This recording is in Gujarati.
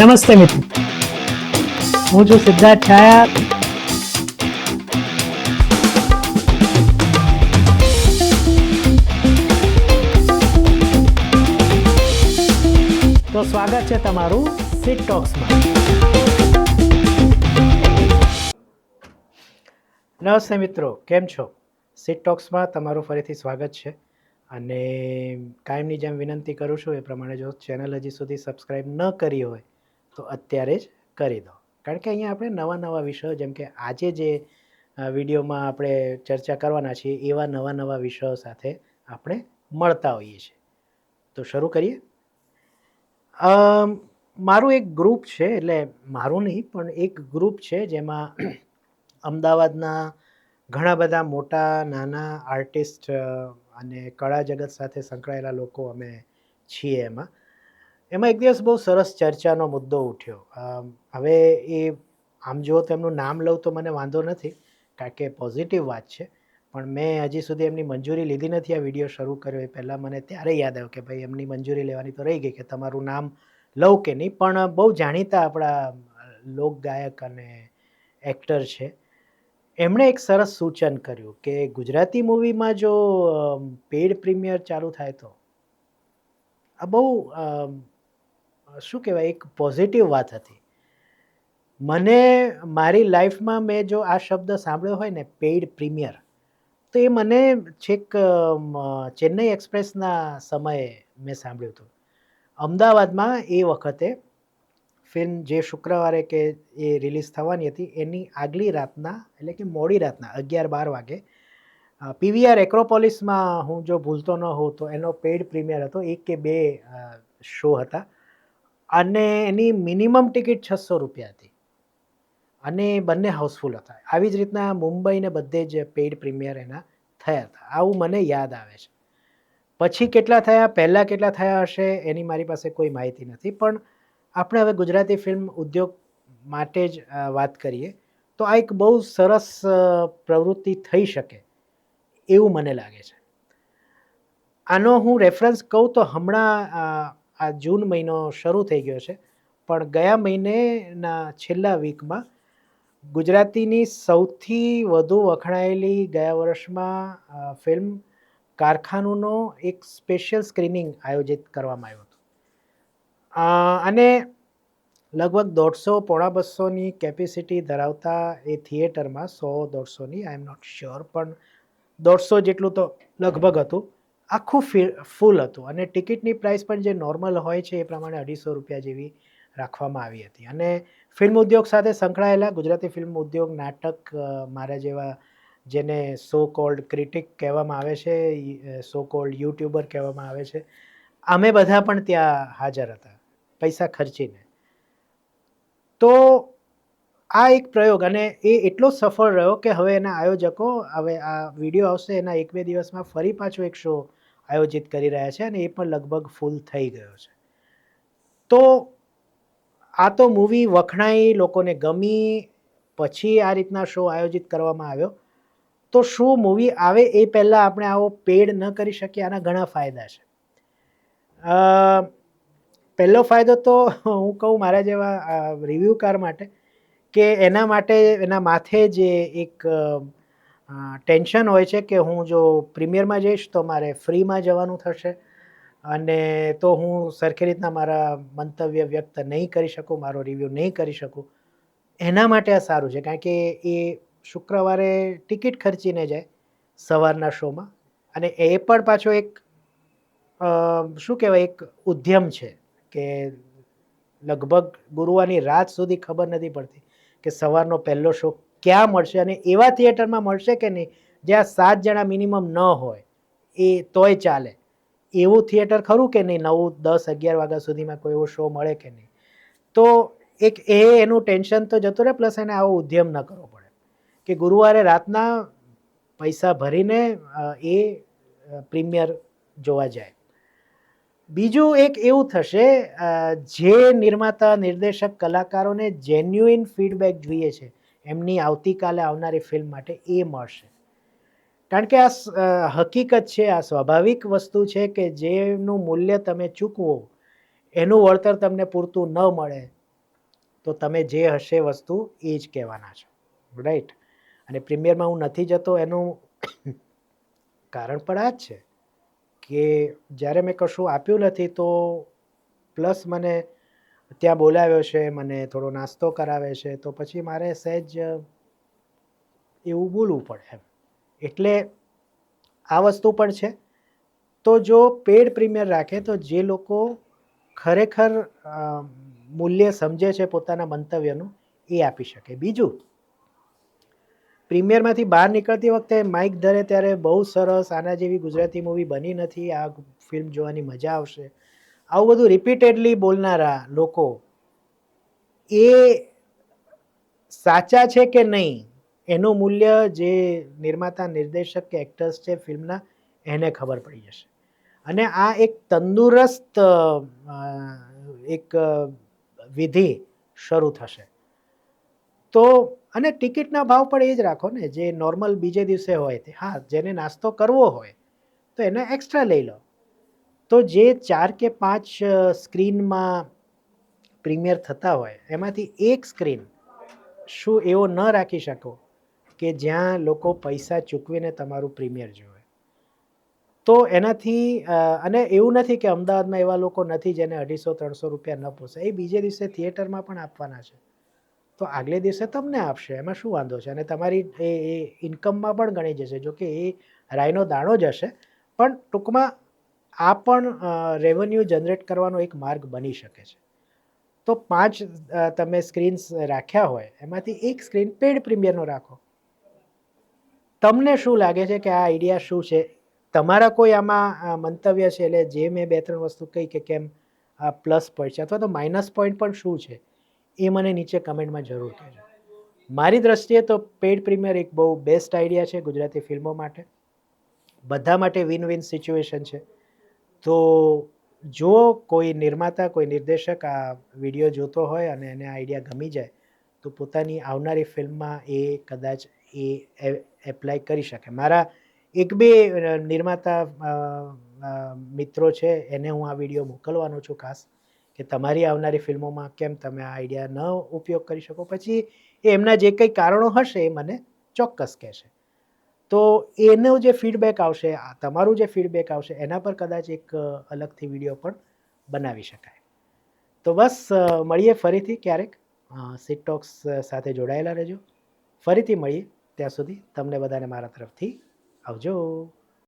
નમસ્તે મિત્રો. હું છું સિદ્ધાર્થ છાયા. તો સ્વાગત છે તમારું સિટ ટોક્સમાં નમસ્તે મિત્રો, કેમ છો? સિટ ટોક્સમાં તમારું ફરીથી સ્વાગત છે. અને કાયમની જેમ વિનંતી કરું છું, એ પ્રમાણે જો ચેનલ હજી સુધી સબસ્ક્રાઈબ ન કરી હોય તો અત્યારે જ કરી દો. કારણ કે અહીંયા આપણે નવા નવા વિષયો, જેમ કે આજે જે વિડીયોમાં આપણે ચર્ચા કરવાના છીએ, એવા નવા નવા વિષયો સાથે આપણે મળતા હોઈએ છીએ. તો શરૂ કરીએ. મારું એક ગ્રુપ છે, એટલે મારું નહીં, પણ એક ગ્રુપ છે, જેમાં અમદાવાદના ઘણા બધા મોટા, નાના આર્ટિસ્ટ અને કળા જગત સાથે સંકળાયેલા લોકો અમે છીએ એમાં. એમાં એક દિવસ બહુ સરસ ચર્ચાનો મુદ્દો ઉઠ્યો. હવે એ, આમ જો તેમનું નામ લઉં તો મને વાંધો નથી, કારણ કે પોઝિટિવ વાત છે. પણ મેં હજી સુધી એમની મંજૂરી લીધી નથી, આ વીડિયો શરૂ કર્યો એ પહેલાં મને ત્યારે યાદ આવ્યું કે ભાઈ એમની મંજૂરી લેવાની તો રહી ગઈ કે તમારું નામ લઉં કે નહીં, પણ બહુ જાણીતા આપણા લોક ગાયક અને એક્ટર છે. એમણે એક સરસ સૂચન કર્યું કે ગુજરાતી મૂવીમાં જો પેડ પ્રીમિયર ચાલુ થાય તો, આ બહુ શું કહેવાય, એક પોઝિટિવ વાત હતી. મને, મારી લાઈફમાં મેં જો આ શબ્દ સાંભળ્યો હોય ને પેઇડ પ્રીમિયર તો એ મને છેક ચેન્નઈ એક્સપ્રેસના સમયે મેં સાંભળ્યું હતું. અમદાવાદમાં એ વખતે ફિલ્મ જે શુક્રવારે કે એ રિલીઝ થવાની હતી, એની આગલી રાતના, એટલે કે મોડી રાતના, અગિયાર બાર વાગે પીવીઆર એક્રોપોલિસમાં હું જો ભૂલતો ન હોઉં તો એનો પેઈડ પ્રીમિયર હતો. એક કે બે શો હતા. અને એની મિનિમમ ટિકિટ છસો રૂપિયા હતી. અને બંને હાઉસફુલ હતા. આવી જ રીતના મુંબઈને બધે જ પેઈડ પ્રીમિયર એના થયા હતા. આવું મને યાદ આવે છે. પછી કેટલા થયા? પહેલાં કેટલા થયા હશે? એની મારી પાસે કોઈ માહિતી નથી. પણ આપણે હવે ગુજરાતી ફિલ્મ ઉદ્યોગ માટે જ વાત કરીએ, તો આ એક બહુ સરસ પ્રવૃત્તિ થઈ શકે એવું મને લાગે છે. આનો હું રેફરન્સ કહું તો હમણાં આ જૂન મહિનો શરૂ થઈ ગયો છે. પણ ગયા મહિનેના છેલ્લા વીકમાં ગુજરાતીની સૌથી વધુ વખણાયેલી ગયા વર્ષમાં ફિલ્મ કારખાનુંનો એક સ્પેશિયલ સ્ક્રીનિંગ આયોજિત કરવામાં આવ્યું હતું. અને લગભગ દોઢસો પોણા બસોની કેપેસિટી ધરાવતા એ થિયેટરમાં સો દોઢસોની, આઈ એમ નોટ શ્યોર, પણ દોઢસો જેટલું તો લગભગ હતું. આખું ફૂલ હતું. અને ટિકિટની પ્રાઇસ પણ જે નોર્મલ હોય છે એ પ્રમાણે અઢીસો રૂપિયા જેવી રાખવામાં આવી હતી. અને ફિલ્મ ઉદ્યોગ સાથે સંકળાયેલા ગુજરાતી ફિલ્મ ઉદ્યોગ નાટક મારા જેવા જેને સો કોલ્ડ ક્રિટિક કહેવામાં આવે છે સો કોલ્ડ યુટ્યુબર કહેવામાં આવે છે, અમે બધા પણ ત્યાં હાજર હતા, પૈસા ખર્ચીને. તો આ એક પ્રયોગ અને એ એટલો સફળ રહ્યો કે હવે એના આયોજકો, હવે આ વીડિયો આવશે એના એક બે દિવસમાં ફરી પાછો એક શો આયોજિત કરી રહ્યા છે અને એ પણ લગભગ ફૂલ થઈ ગયો છે. તો આ તો મૂવી વખણાઈ લોકોને ગમી, પછી આ રીતના શો આયોજિત કરવામાં આવ્યો. તો શું મૂવી આવે એ પહેલાં આપણે આવો પેડ ન કરી શકીએ, આના ઘણા ફાયદા છે. પહેલો ફાયદો તો હું કહું મારા જેવા રિવ્યૂકાર માટે કે એના માટે, એના માથે જે એક ટેન્શન હોય છે કે હું જો પ્રીમિયરમાં જઈશ તો મારે ફ્રીમાં જવાનું થશે અને તો હું સરખી રીતના મારા મંતવ્ય વ્યક્ત નહીં કરી શકું, મારો રિવ્યૂ નહીં કરી શકું. એના માટે આ સારું છે કારણ કે એ શુક્રવારે ટિકિટ ખર્ચીને જાય સવારના શોમાં અને એ પણ પાછો એક શું કહેવાય, એક ઉદ્યમ છે કે લગભગ ગુરુવારની રાત સુધી ખબર નથી પડતી કે સવારનો પહેલો શો ક્યાં મળશે અને એવા થિયેટરમાં મળશે કે નહીં? જ્યાં સાત જણા મિનિમમ ન હોય. એ તોય ચાલે. એવું થિયેટર ખરું કે નહીં? નવ, દસ, અગિયાર વાગ્યા સુધીમાં કોઈ એવો શો મળે કે નહીં? તો એક એ એનું ટેન્શન તો જતું રહે પ્લસ એને આવો ઉદ્યમ ન કરવો પડે. કે ગુરુવારે રાતના પૈસા ભરીને એ પ્રીમિયર જોવા જાય. બીજું એક એવું થશે જે નિર્માતા, નિર્દેશક, કલાકારોને જેન્યુઇન ફીડબેક જોઈએ છે એમની આવતીકાલે આવનારી ફિલ્મ માટે એ મળશે. કારણ કે આ હકીકત છે, આ સ્વાભાવિક વસ્તુ છે કે જેનું મૂલ્ય તમે ચૂકવો, એનું વળતર તમને પૂરતું ન મળે, તો તમે જે હશે વસ્તુ એ જ કહેવાના છો. રાઈટ અને પ્રીમિયરમાં હું નથી જતો, એનું કારણ પણ આ જ છે કે જ્યારે મેં કશું આપ્યું નથી, તો પ્લસ મને ત્યાં બોલાવ્યો છે, મને થોડો નાસ્તો કરાવે છે, તો પછી મારે સહેજ એવું બોલવું પડે એમ. એટલે આ વસ્તુ પણ છે. તો જો પેડ પ્રીમિયર રાખે, તો જે લોકો ખરેખર મૂલ્ય સમજે છે પોતાના મંતવ્યનું, એ આપી શકે. બીજું, પ્રીમિયરમાંથી બહાર નીકળતી વખતે માઇક ધરે ત્યારે બહુ સરસ, આના જેવી ગુજરાતી મૂવી બની નથી, આ ફિલ્મ જોવાની મજા આવશે. આવું બધું રિપીટેડલી બોલનારા લોકો, એ સાચા છે કે નહીં? એનું મૂલ્ય જે નિર્માતા, નિર્દેશક કે એક્ટર્સ છે ફિલ્મના, એને ખબર પડી જશે. અને આ એક તંદુરસ્ત એક વિધિ શરૂ થશે. તો, અને ટિકિટના ભાવ પણ એ જ રાખો ને, જે નોર્મલ બીજે દિવસે હોય તે. હા, જેને નાસ્તો કરવો હોય, તો એને એક્સ્ટ્રા લઈ લો. તો જે ચાર કે પાંચ સ્ક્રીનમાં પ્રીમિયર થતા હોય, એમાંથી એક સ્ક્રીન શું એવો ન રાખી શકો કે જ્યાં લોકો પૈસા ચૂકવીને તમારું પ્રીમિયર જોવે. તો એનાથી અને એવું નથી કે અમદાવાદમાં એવા લોકો નથી જેને અઢીસો, ત્રણસો રૂપિયા ન પોસાય એ બીજે દિવસે થિયેટરમાં પણ આપવાના છે. તો આગલે દિવસે તમને આપશે, એમાં શું વાંધો છે? અને તમારી એ ઇન્કમમાં પણ ગણી જશે જો કે એ રાયનો દાણો જ હશે. પણ ટૂંકમાં આ પણ રેવન્યુ જનરેટ કરવાનો એક માર્ગ બની શકે છે. તો પાંચ તમે સ્ક્રીન્સ રાખ્યા હોય, એમાંથી એક સ્ક્રીન પેડ પ્રીમિયરનો રાખો. તમને શું લાગે છે કે આ આઈડિયા શું છે? તમારા કોઈ આમાં મંતવ્ય છે? એટલે જે મેં બે ત્રણ વસ્તુ કહી કે કેમ પ્લસ પોઈન્ટ છે અથવા તો માઇનસ પોઈન્ટ પણ શું છે? એ મને નીચે કમેન્ટમાં જરૂર કહેજો. મારી દ્રષ્ટિએ તો પેડ પ્રીમિયર એક બહુ બેસ્ટ આઈડિયા છે ગુજરાતી ફિલ્મો માટે. બધા માટે વિન વિન સિચ્યુએશન છે. તો જો કોઈ નિર્માતા, કોઈ નિર્દેશક આ વીડિયો જોતો હોય અને એને આઈડિયા ગમી જાય, તો પોતાની આવનારી ફિલ્મમાં એ કદાચ એ એપ્લાય કરી શકે. મારા એક બે નિર્માતા મિત્રો છે, એને હું આ વીડિયો મોકલવાનો છું ખાસ, કે તમારી આવનારી ફિલ્મોમાં કેમ તમે આ આઈડિયા ન ઉપયોગ કરી શકો. પછી એ એમના જે કંઈ કારણો હશે એ મને ચોક્કસ કહેશે. તો એનો જે ફીડબેક આવશે તમારું જે ફીડબેક આવશે, એના પર કદાચ એક અલગથી વીડિયો પણ બનાવી શકાય. તો બસ મળીએ ફરીથી ક્યારેક. સીટ ટોક્સ સાથે જોડાયેલા રહેજો. ફરીથી મળીએ ત્યાં સુધી. તમને બધાને મારા તરફથી આવજો.